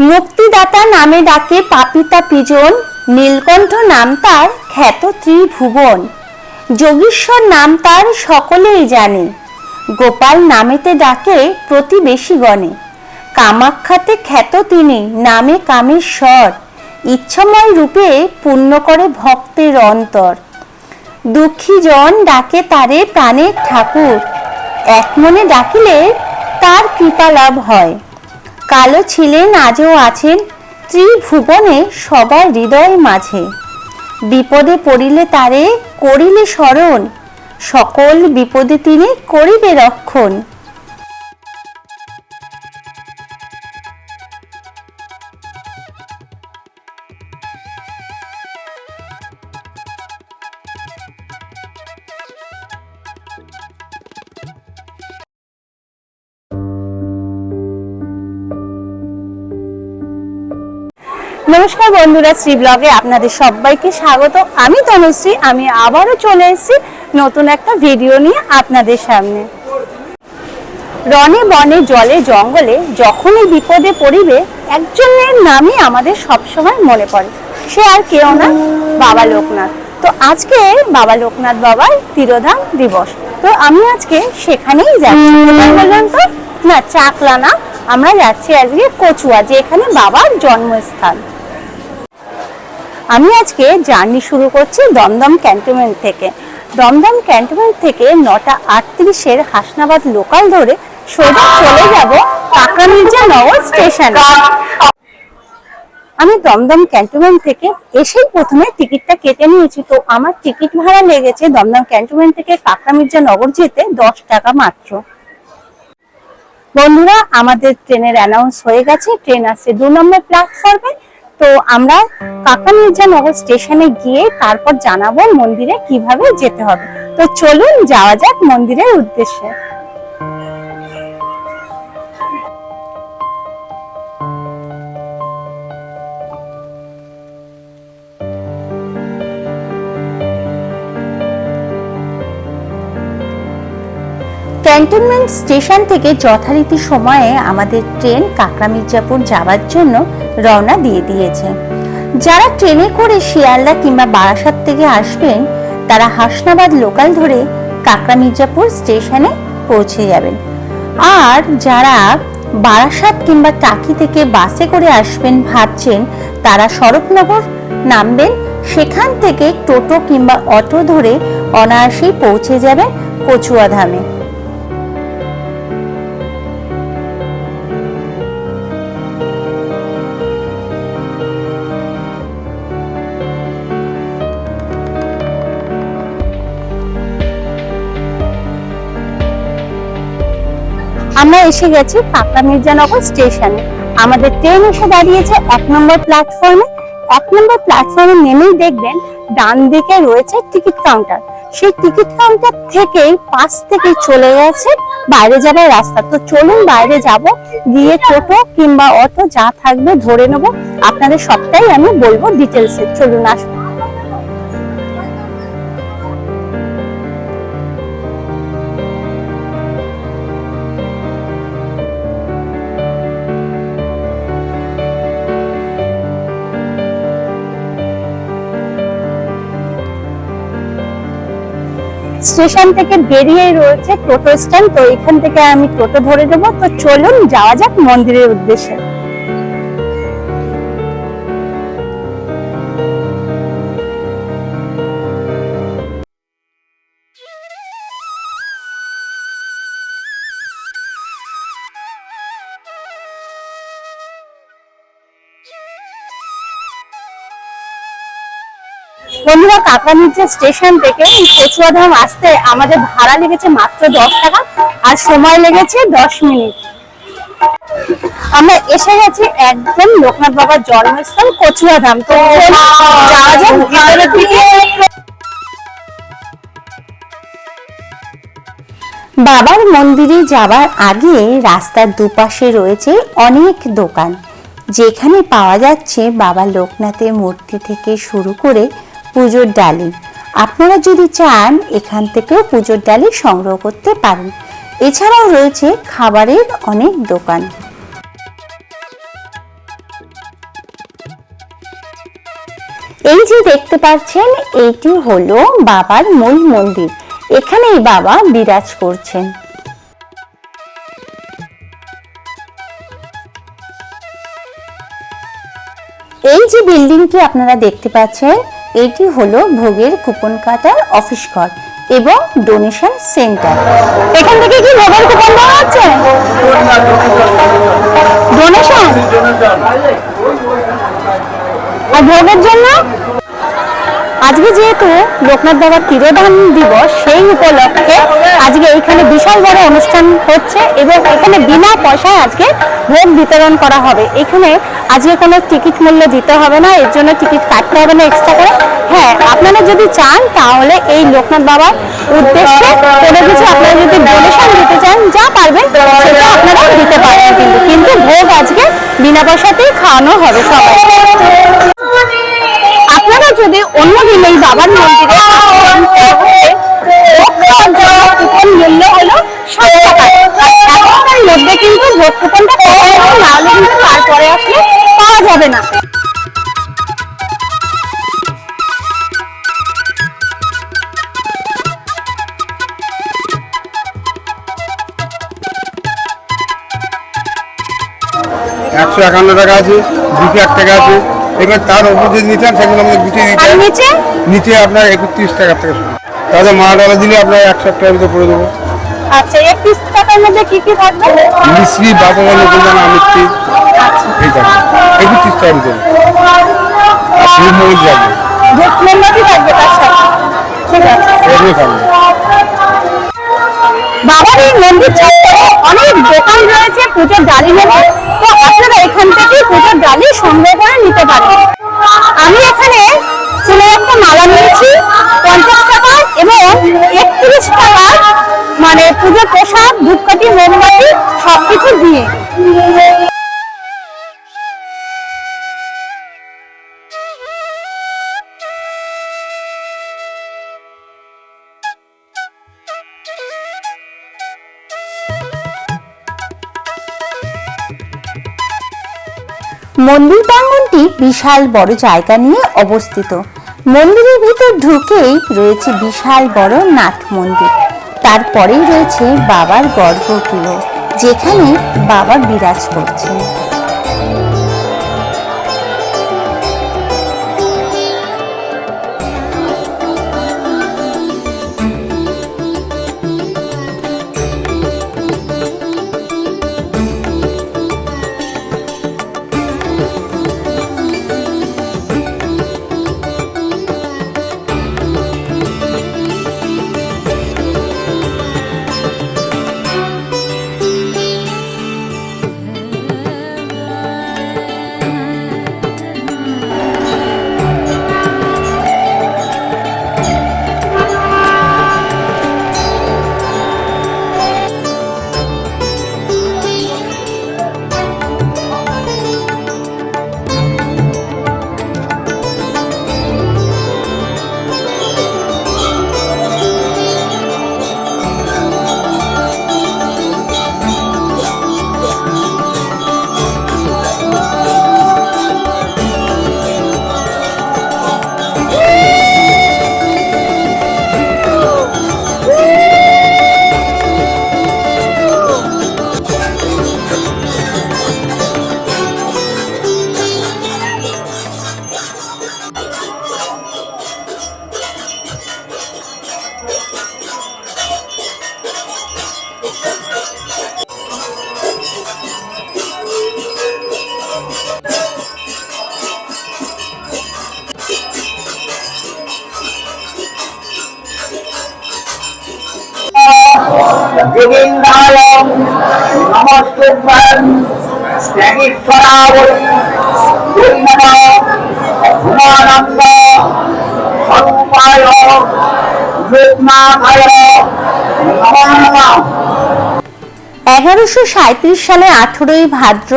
মুক্তিদাতা নামে ডাকে পাপিতা পিজন, নীলকণ্ঠ নাম তার খ্যাত ত্রিভুবন। যোগীশ্বর নাম তার সকলেই জানে। গোপাল নামেতে ডাকে প্রতিবেশীগণে। কামাখ্যাতে খ্যাত তিনি নামে কামেশ্বর। ইচ্ছাময় রূপে পূর্ণ করে ভক্তের অন্তর। দুঃখী জন ডাকে তারে প্রাণের ঠাকুর। এক মনে ডাকিলে তার কৃপা লাভ হয়। কালো ছিলেন আজও আছেন ত্রিভুবনে সবার হৃদয় মাঝে। বিপদে পড়িলে তারে করিলে স্মরণ। সকল বিপদে তিনি করিবে রক্ষণ। বন্ধুরা, শ্রী ব্লগে আপনাদের সবাইকে স্বাগত। আমি তনুশ্রী, আমি আবারও চলে এসেছি নতুন একটা ভিডিও নিয়ে আপনাদের সামনে। রনে বনে, জলে, জঙ্গলে যখনই বিপদে পড়িবে, একজনের নামই আমাদের সবসময় মনে পড়ে। সে আর কেউ না, বাবা লোকনাথ। তো আজকে বাবা লোকনাথ বাবার তিরোধাম দিবস। তো আমি আজকে সেখানেই যাচ্ছি। বললাম তো? না চাকলা না আমরা যাচ্ছি আজকে কচুয়া যে এখানে বাবার জন্মস্থান। আমি আজকে জার্নি শুরু করছি দমদম ক্যান্টনমেন্ট থেকে। দমদম ক্যান্টনমেন্ট থেকে নটা আটত্রিশের হাসনাবাদ লোকাল ধরে সোজা চলে যাব কাকরা মির্জা নগর স্টেশনে। আমি দমদম ক্যান্টনমেন্ট থেকে এসেই প্রথমে টিকিটটা কেটে নিয়েছি, তো আমার টিকিট ভাড়া লেগেছে দমদম ক্যান্টনমেন্ট থেকে কাকরা মির্জা নগর যেতে দশ টাকা মাত্র। বন্ধুরা, আমাদের ট্রেনের অ্যানাউন্স হয়ে গেছে। ট্রেন আসছে দু নম্বর প্ল্যাটফর্মে তো আমরা কাকা মির্জানগর স্টেশনে গিয়ে তারপর জানাব মন্দিরে কীভাবে যেতে হবে। তো চলুন যাওয়া যাক মন্দিরের উদ্দেশ্যে। ক্যান্টনমেন্ট স্টেশন থেকে যথারীতি সময়ে আমাদের ট্রেন কাকরা মির্জাপুর যাওয়ার জন্য রওনা দিয়ে দিয়েছে। যারা ট্রেনে করে শিয়ালদা কিংবা বারাসাত থেকে আসবেন, তারা হাসনাবাদ লোকাল ধরে কাকরা মির্জাপুর স্টেশনে পৌঁছে যাবেন। আর যারা বারাসাত কিংবা টাকি থেকে বাসে করে আসবেন ভাবছেন, তারা শরৎনগর নামবেন, সেখান থেকে টোটো কিংবা অটো ধরে অনায়াসেই পৌঁছে যাবেন কচুয়া আমরা এসে গেছি কাকরা মির্জানগর স্টেশনে। আমাদের ট্রেন এসে দাঁড়িয়েছে এক নম্বর প্ল্যাটফর্মে এক নম্বর প্ল্যাটফর্মে নেমেই দেখবেন ডান দিকে রয়েছে টিকিট কাউন্টার সেই টিকিট কাউন্টার থেকেই পাশ থেকে চলে গেছে, বাইরে যাবার রাস্তা। তো চলুন বাইরে যাব, গিয়ে টোটো কিংবা অটো যা থাকবে ধরে নেব। আপনাদের সবটাই আমি বলব ডিটেলসে চলুন আসুন। স্টেশন থেকে বেরিয়ে রয়েছে টোটো স্ট্যান্ড। তো এখান থেকে আমি টোটো ধরে দেবো তো চলুন, যাওয়া যাক মন্দিরের উদ্দেশ্যে। বন্ধুরা কাকানিচা স্টেশন থেকে কচুয়াধাম আসতে আমাদের ভাড়া লেগেছে মাত্র দশ টাকা আর সময় লেগেছে দশ মিনিট। আমরা এসে গেছি একদম লোকনাথ বাবার জন্মস্থান কচুয়াধাম। তো বাবার মন্দিরে যাওয়ার আগে রাস্তার দুপাশে রয়েছে অনেক দোকান। যেখানে পাওয়া যাচ্ছে বাবা লোকনাথের মূর্তি থেকে শুরু করে পুজোর ডালি। আপনারা যদি চান, এখান থেকেও পুজোর ডালি সংগ্রহ করতে পারেন। এছাড়াও রয়েছে খাবারের অনেক দোকান। এই যে দেখতে পাচ্ছেন, এইটি হলো বাবার মূল মন্দির। এখানেই বাবা বিরাজ করছেন। এই যে বিল্ডিংটি আপনারা দেখতে পাচ্ছেন এটি হলো ভোগের কুপন কাটার অফিস ঘর এবং ডোনেশন সেন্টার এখান থেকে কি ভোগের কুপন দেওয়া হচ্ছে? ডোনেশন আর ভোগের জন্য? আজকে যেহেতু লোকনাথ বাবার তিরোধান দিবস, সেই উপলক্ষে আজকে এখানে বিশাল বড় অনুষ্ঠান হচ্ছে এবং এখানে বিনা পয়সায় আজকে ভোগ বিতরণ করা হবে। এখানে আজকে কোনো টিকিট মূল্য দিতে হবে না, এর জন্য টিকিট কাটতে হবে না এক্সট্রা করে। হ্যাঁ আপনারা যদি চান তাহলে এই লোকনাথ বাবার উদ্দেশ্যে কোনো কিছু আপনারা যদি ডোনেশন দিতে চান, যা পারবেন সেটা আপনারা দিতে পারবেন কিন্তু। কিন্তু ভোগ আজকে বিনা পয়সাতেই খাওয়ানো হবে সবাই। বাবার মন্দিরে মূল্য হলো মধ্যে কিন্তু ভোগ কুপনটা তারপরে আসলে পাওয়া যাবে না একশো একান্ন টাকা আছে দুশো এক টাকা আছে। এবার তার উপর যদি নিতেন সেগুলো আমাদের গুছিয়ে দিতে নিচে? নিচে আপনার একত্রিশ টাকা থেকে শুরু। তাহলে মা ডালা দিলে আপনার এক টাকার ভিতরে পড়ে দেবো। আচ্ছা একত্রিশ টাকার মধ্যে কি কি থাকবে? মিশ্রি মিষ্টি এই থাকবে। একত্রিশ টাকার ভিতরে আর ফুল মরিচ যাবে মোমবাতি থাকবে তার সাথে। ঠিক আছে। এগুলো থাকবে। বাবার এই মন্দির অনেক দোকান রয়েছে, পুজোর ডালি নেবে। তো আপনারা এখান থেকে পুজোর ডালি সংগ্রহ করে নিতে পারেন। আমি এখানে ফুলের একটা মালা নিয়েছি, পঞ্চাশ টাকা এবং একত্রিশ টাকা মানে পুজোর প্রসাদ, ধূপকাঠি, মোমবাতি, সবকিছু দিয়ে। মন্দির প্রাঙ্গনটি বিশাল বড় জায়গা নিয়ে অবস্থিত। মন্দিরের ভিতর ঢুকেই রয়েছে বিশাল বড় নাট মন্দির। তারপরেই রয়েছে বাবার গর্ভগৃহ, যেখানে বাবা বিরাজ করছেন। এগারোশো সাঁত্রিশ সালে আঠেরোই ভাদ্র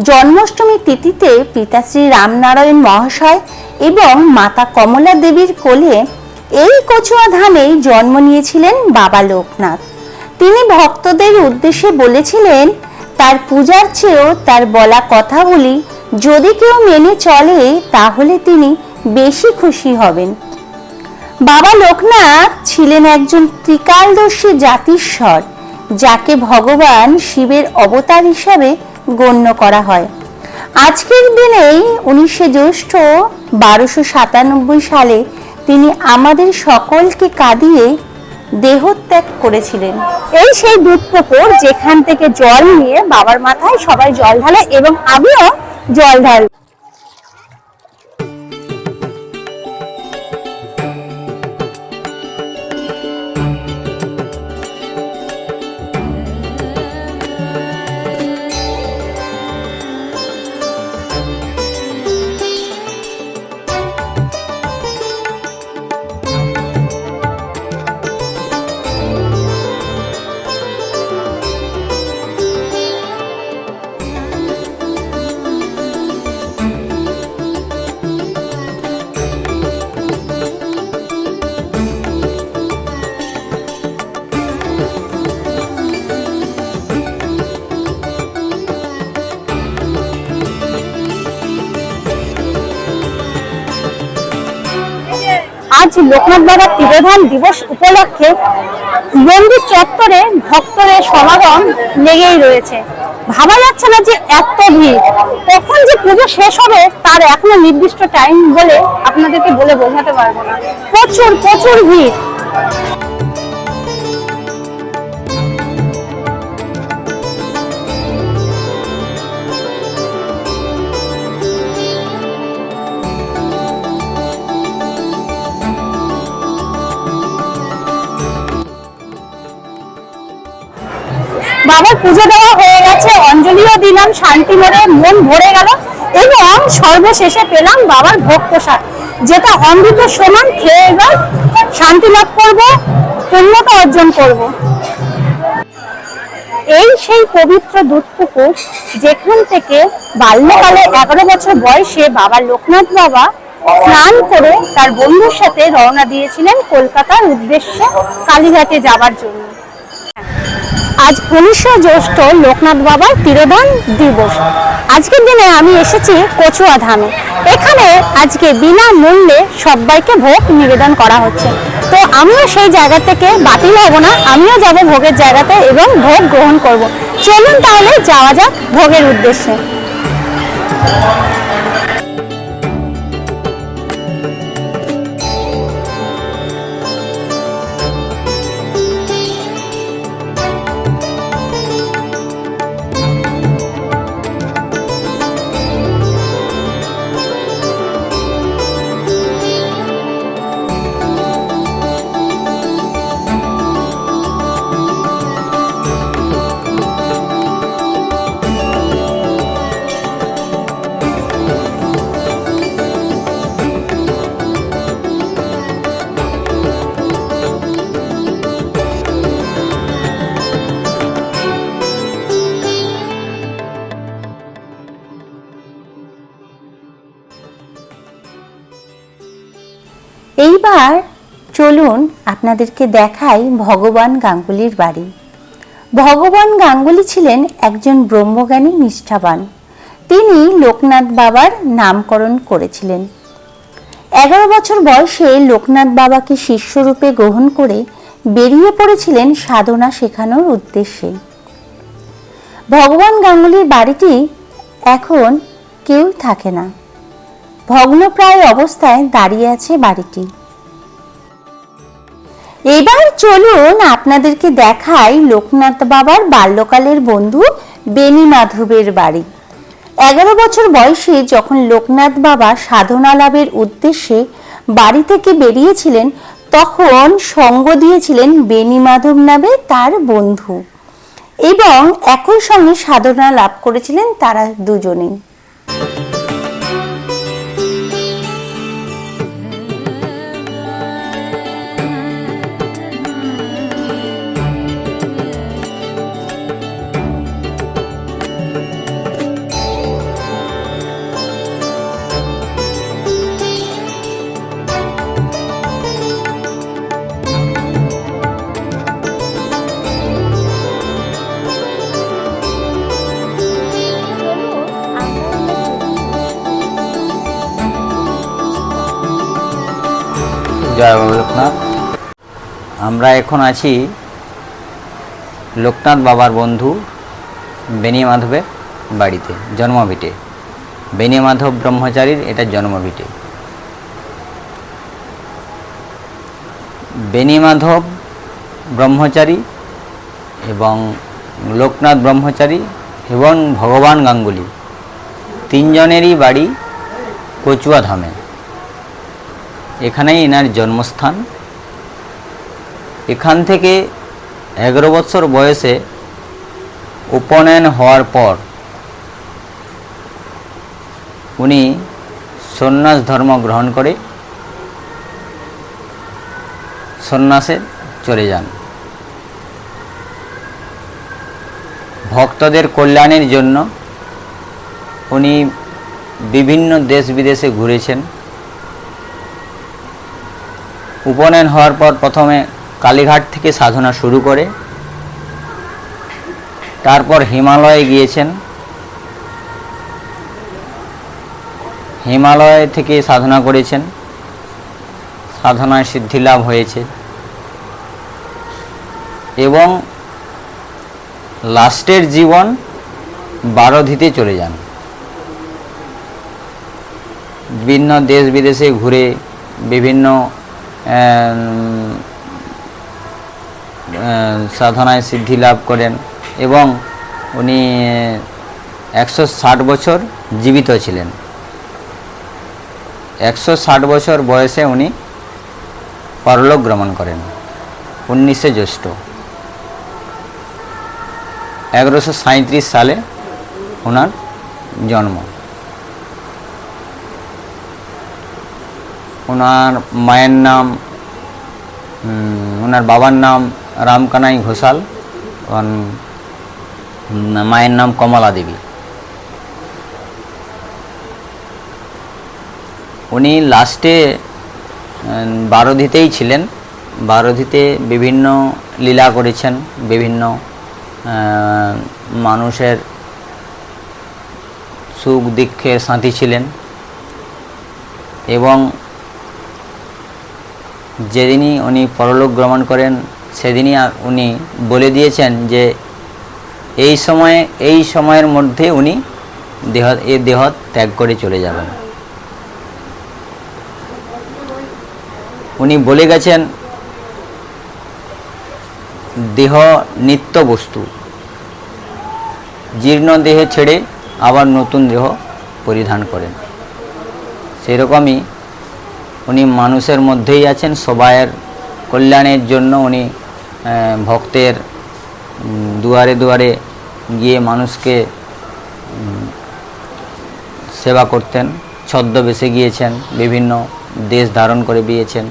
জন্মাষ্টমী তিথিতে পিতাশ্রী রামনারায়ণ মহাশয় এবং মাতা কমলা দেবীর কোলে এই কচুয়া ধামেই জন্ম নিয়েছিলেন বাবা লোকনাথ। তিনি ভক্তদের উদ্দেশ্যে বলেছিলেন তার পূজার চেয়েও তার বলা কথাগুলি যদি কেউ মেনে চলে, তাহলে তিনি বেশি খুশি হবেন। বাবা লোকনাথ ছিলেন একজন ত্রিকালদর্শী জাতিস্বর, যাকে ভগবান শিবের অবতার হিসাবে গণ্য করা হয়। আজকের দিনেই উনিশে জ্যৈষ্ঠ বারোশো সাতানব্বই সালে তিনি আমাদের সকলকে কাঁদিয়ে দেহত্যাগ করেছিলেন। এই সেই দুধ পুকুর যেখান থেকে জল নিয়ে বাবার মাথায় সবাই জল ঢালে এবং আমিও জল ঢাল আজ লোকনাথ বাবার তিরোধান দিবস উপলক্ষে মন্দির চত্বরে ভক্তদের সমাগম লেগেই রয়েছে। ভাবা যাচ্ছে না যে এত ভিড়। কখন যে পুজো শেষ হবে তার এখনও নির্দিষ্ট টাইম বলে আপনাদেরকে বলে বোঝাতে পারব না। প্রচুর প্রচুর ভিড়। বাবার পুজো দেওয়া হয়ে গেছে। অঞ্জলিও দিলাম, শান্তি মনে মন ভরে গেল। এবং সর্বশেষে পেলাম বাবার ভোগ প্রসাদ, যেটা অমৃত সমান খেয়ে এবার শান্তি লাভ করব পূর্ণতা অর্জন করব। এই সেই পবিত্র দুধ পুকুর যেখান থেকে বাল্যকালে এগারো বছর বয়সে বাবা লোকনাথ বাবা স্নান করে তার বন্ধুর সাথে রওনা দিয়েছিলেন কলকাতার উদ্দেশ্যে কালীঘাটে যাবার জন্য। আজ উনিশে জ্যৈষ্ঠ লোকনাথ বাবার তিরোধান দিবস। আজকের দিনে আমি এসেছি কচুয়া ধামে। এখানে আজকে বিনামূল্যে সবাইকে ভোগ নিবেদন করা হচ্ছে। তো আমিও সেই জায়গা থেকে বাতিল হব না, আমিও যাব ভোগের জায়গাতে এবং ভোগ গ্রহণ করব। চলুন তাহলে যাওয়া যাক ভোগের উদ্দেশ্যে। আপনাদেরকে দেখাই ভগবান গাঙ্গুলির বাড়ি। ভগবান গাঙ্গুলি ছিলেন একজন ব্রহ্মজ্ঞানী নিষ্ঠাবান। তিনি লোকনাথ বাবার নামকরণ করেছিলেন। এগারো বছর বয়সে লোকনাথ বাবাকে শিষ্যরূপে গ্রহণ করে বেরিয়ে পড়েছিলেন সাধনা শেখানোর উদ্দেশ্যে। ভগবান গাঙ্গুলির বাড়িটি এখন কেউ থাকে না। ভগ্নপ্রায় অবস্থায় দাঁড়িয়ে আছে বাড়িটি। এবার চলুন আপনাদেরকে দেখাই লোকনাথ বাবার বাল্যকালের বন্ধু বেনি মাধবের বাড়ি। এগারো বছর বয়সে যখন লোকনাথ বাবা সাধনা লাভের উদ্দেশ্যে বাড়ি থেকে বেরিয়েছিলেন, তখন সঙ্গ দিয়েছিলেন বেনি মাধব নামে তার বন্ধু এবং একই সঙ্গে সাধনা লাভ করেছিলেন তারা দুজনেই। আমরা এখন আছি লোকনাথ বাবার বন্ধু বেনি মাধবের বাড়িতে, জন্মভিটে। বেনি মাধব ব্রহ্মচারীর এটা জন্মভিটে। বেনি মাধব ব্রহ্মচারী এবং লোকনাথ ব্রহ্মচারী এবং ভগবান গাঙ্গুলি তিনজনেরই বাড়ি কচুয়া ধামে। এখানেই এনার জন্মস্থান। এখান থেকে এগারো বছর বয়সে উপনয়ন হওয়ার পর উনি সন্ন্যাস ধর্ম গ্রহণ করে সন্ন্যাসে চলে যান। ভক্তদের কল্যাণের জন্য উনি বিভিন্ন দেশ বিদেশে ঘুরেছেন। উপনয়ন হওয়ার পর প্রথমে কালীঘাট থেকে সাধনা শুরু করে, তারপর হিমালয়ে গিয়েছেন। হিমালয় থেকে সাধনা করেছেন। সাধনায় সিদ্ধি লাভ হয়েছে। এবং লাস্টের জীবন বারোধিতে চলে যান। বিভিন্ন দেশ বিদেশে ঘুরে বিভিন্ন সাধনায় সিদ্ধি লাভ করেন এবং উনি একশো ষাট বছর জীবিত ছিলেন। একশো ষাট বছর বয়সে উনি পরলোক গমন করেন, উনিশে জ্যৈষ্ঠ। এগারোশো সাঁত্রিশ সালে ওনার জন্ম। ওনার মায়ের নাম ওনার বাবার নাম রামকানাই ঘোষাল মায়ের নাম কমলা দেবী। উনি লাস্টে বারোধিতেই ছিলেন। বারোধিতে বিভিন্ন লীলা করেছেন, বিভিন্ন মানুষের সুখ দুঃখের সাথী ছিলেন। এবং যেদিনই উনি পরলোক গ্রহণ করেন সেদিনই উনি বলে দিয়েছেন যে এই সময়ে, এই সময়ের মধ্যে উনি দেহ, এ দেহ ত্যাগ করে চলে যাবেন। উনি বলে গেছেন, দেহ নিত্য বস্তু। জীর্ণ দেহে ছেড়ে আবার নতুন দেহ পরিধান করেন। সেরকমই উনি মানুষের মধ্যেই আছেন, সবাইয়ের কল্যাণের জন্য উনি ভক্তের দুয়ারে দুয়ারে গিয়ে মানুষকে সেবা করতেন ছদ্মবেশে গিয়েছেন বিভিন্ন দেশ ধারণ করে গিয়েছেন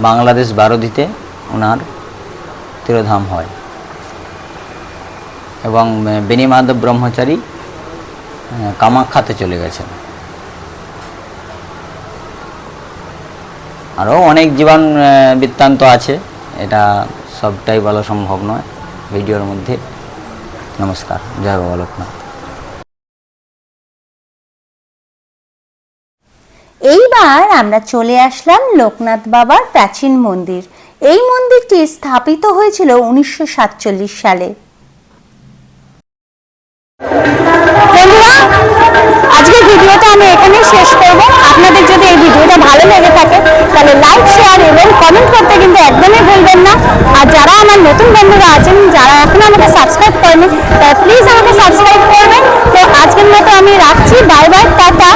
বাংলাদেশ বারোদিতে ওনার তিরোধাম হয়। এবং আহ, বেণীমাধব ব্রহ্মচারী কামাখ্যাতে চলে গেছেন। আরও অনেক জীবন বৃত্তান্ত আছে। এটা সবটাই বলা সম্ভব নয় ভিডিওর মধ্যে। নমস্কার, জয় বাবা লোকনাথ। এইবার আমরা চলে আসলাম লোকনাথ বাবার প্রাচীন মন্দির। এই মন্দিরটি স্থাপিত হয়েছিল উনিশশো সাতচল্লিশ সালে। আজকের ভিডিওটা আমি এখানেই শেষ করব। আপনাদের যদি এই ভিডিওটা ভালো লেগে থাকে, তাহলে লাইক শেয়ার এবং কমেন্ট করতে কিন্তু একদমই ভুলবেন না। আর যারা আমার নতুন বন্ধুরা আছেন, যারা এখনও আমাকে সাবস্ক্রাইব করেনি, তারা প্লিজ আমাকে সাবস্ক্রাইব করবেন। তো আজকের মতো আমি রাখছি। Bye bye tata.